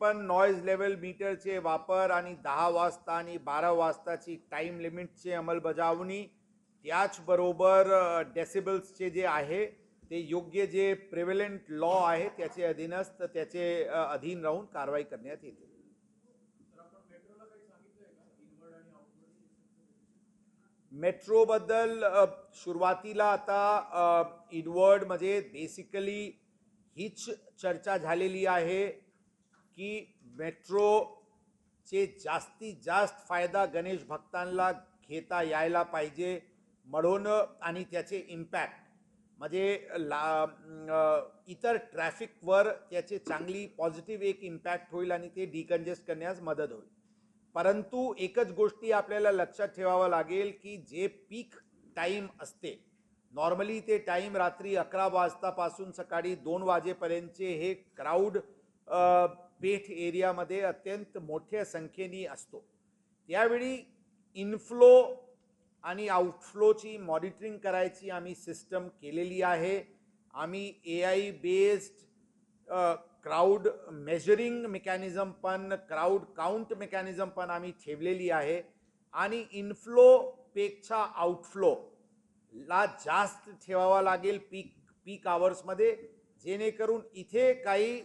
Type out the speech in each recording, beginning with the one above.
पण noise level मीटरचे वापर आणि दहा वाजता आणि बारा वाजताची टाईम लिमिटची अंमलबजावणी त्याचबरोबर डेसिबल्सचे जे आहे ते योग्य जे प्रिव्हेलंट लॉ आहे त्याचे अधीनस्थ त्याचे अधीन राहून कारवाई करण्यात येते. मेट्रोबद्दल सुरुवातीला आता म्हणजे बेसिकली हीच चर्चा झालेली आहे. की मेट्रोचे जास्तीत जास्त फायदा गणेश भक्तांना घेता यायला पाहिजे म्हणून आणि त्याचे इम्पॅक्ट म्हणजे ला इतर ट्रॅफिकवर त्याचे चांगली पॉझिटिव्ह एक इम्पॅक्ट होईल आणि ते डिकंजेस्ट करण्यास मदत होईल. परंतु एकच गोष्टी आपल्याला लक्षात ठेवावं लागेल की जे पीक टाईम असते नॉर्मली ते टाईम रात्री अकरा वाजतापासून सकाळी दोन वाजेपर्यंतचे हे क्राऊड पेठ एरियामध्ये अत्यंत मोठ्या संख्येने असतो. त्यावेळी इनफ्लो आणि आउटफ्लोची मॉनिटरिंग करायची आम्ही सिस्टम केलेली आहे. आम्ही A I based crowd measuring mechanism पण क्राऊड काउंट मेकॅनिझम पण आम्ही ठेवलेली आहे. आणि इनफ्लोपेक्षा आउटफ्लो ला जास्त ठेवावा लागेल पीक पीक आवर्समध्ये जेणेकरून इथे काही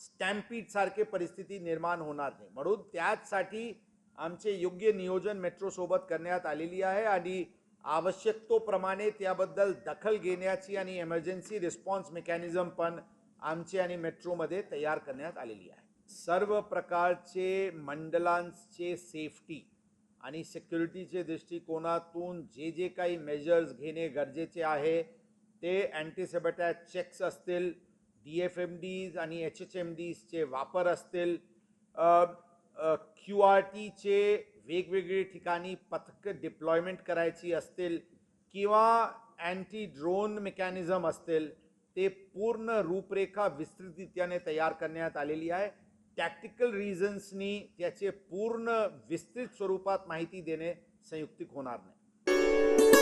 स्टॅम्पीडसारखे परिस्थिती निर्माण होणार नाही. म्हणून त्याचसाठी आमचे योग्य नियोजन मेट्रोसोबत करण्यात आलेली आहे आणि आवश्यकतोप्रमाणे त्याबद्दल दखल घेण्याची आणि एमर्जन्सी रिस्पॉन्स मेकॅनिझम पण आमचे आणि मेट्रोमध्ये तयार करण्यात आलेली आहे. सर्व प्रकारचे मंडलांचे सेफ्टी आणि सिक्युरिटीचे दृष्टिकोनातून जे जे काही मेजर्स घेणे गरजेचे आहे ते अँटीसेबॅटॅक चेक्स असतील डी एफ एम डीज आणि एच एच एम डीजचे वापर असतील. क्यू आर टीचे वेगवेगळे ठिकाणी पथक डिप्लॉयमेंट करायची असतील किंवा अँटी ड्रोन मेकॅनिझम असतील ते पूर्ण रूपरेखा विस्तृतरित्याने तयार करण्यात आलेली आहे. टॅक्टिकल रिझन्सनी त्याचे पूर्ण विस्तृत स्वरूपात माहिती देणे संयुक्तिक होणार नाही.